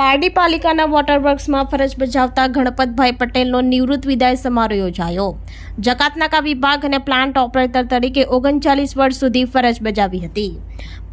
પારડી પાલિકાના વોટરવર્ક્સમાં ફરજ બજાવતા ગણપતભાઈ પટેલનો નિવૃત્ત વિદાય સમારોહ યોજાયો. જકાતનાકા વિભાગ અને પ્લાન્ટ ઓપરેટર તરીકે ઓગણચાલીસ વર્ષ સુધી ફરજ બજાવી હતી.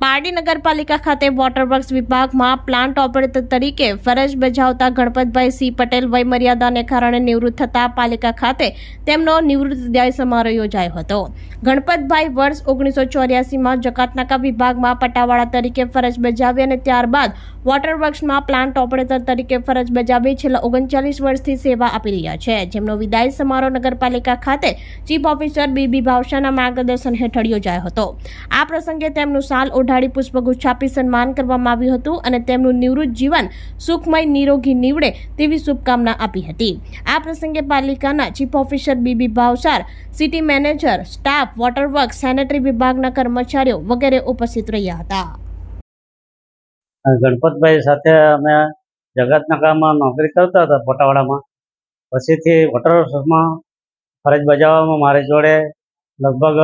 પારડી નગરપાલિકા ખાતે વોટરવર્ક્સ વિભાગમાં પ્લાન્ટ ઓપરેટર તરીકે ફરજ બજાવતા ગણપતભાઈ સી પટેલ વયમર્યાદાને કારણે નિવૃત્ત થતા પાલિકા ખાતે તેમનો નિવૃત્ત વિદાય સમારોહ યોજાયો હતો. ગણપતભાઈ વર્ષ ઓગણીસો ચોર્યાસીમાં જકાતનાકા વિભાગમાં પટાવાળા તરીકે ફરજ બજાવી અને ત્યારબાદ વોટરવર્ક્સમાં પ્લાન્ટ ઓપરેટર તરીકે ફરજ બજાવી છેલ્લા ઓગણચાલીસ વર્ષથી સેવા આપી રહ્યા છે. જેમનો વિદાય સમારોહ નગરપાલિકા ખાતે ચીફ ઓફિસર બીબી ભાવશાના માર્ગદર્શન હેઠળ યોજાયો હતો. આ પ્રસંગે તેમનું સાલ ઓઢાડી પુષ્પગુચ્છ આપી સન્માન કરવામાં આવ્યું હતું અને તેમનું નિવૃત્ત જીવન સુખમય, નિરોગી નીવડે તેવી શુભકામના આપી હતી. આ પ્રસંગે પાલિકાના chief officer BB Bhavsar, city manager, staff waterwork sanitary વિભાગના કર્મચારીઓ વગેરે ઉપસ્થિત રહ્યા હતા. ગણપતભાઈ સાથે અમે જગતનગરમાં નોકરી કરતા હતા પોટાવાડામાં. પછીથી વોટરવર્ક્સમાં ફરજ બજાવવામાં મારી જોડે લગભગ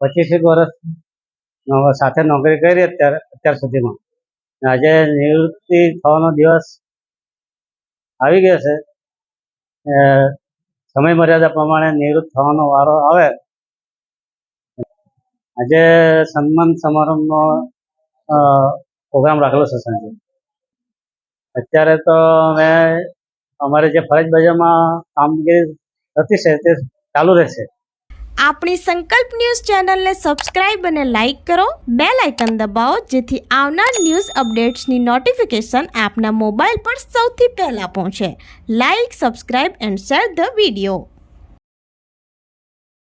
પચીસેક વર્ષ સાથે નોકરી કરી અત્યારે, અત્યાર સુધીમાં. આજે નિવૃત્તિ થવાનો દિવસ આવી ગયો છે. સમય મર્યાદા પ્રમાણે નિવૃત્ત થવાનો વારો આવે. આજે સન્માન સમારંભનો પ્રોગ્રામ રાખેલો છે અત્યારે તો મેં અમારે જે ફરજ બજારમાં કામગીરી થતી છે તે ચાલુ રહેશે. આપણી સંકલ્પ ન્યૂઝ ચેનલને સબસ્ક્રાઇબ અને લાઇક કરો. બે લાઇકન દબાવો, જેથી આવનાર ન્યૂઝ અપડેટ્સની નોટિફિકેશન આપના મોબાઈલ પર સૌથી પહેલાં પહોંચે. Like, subscribe and share the video.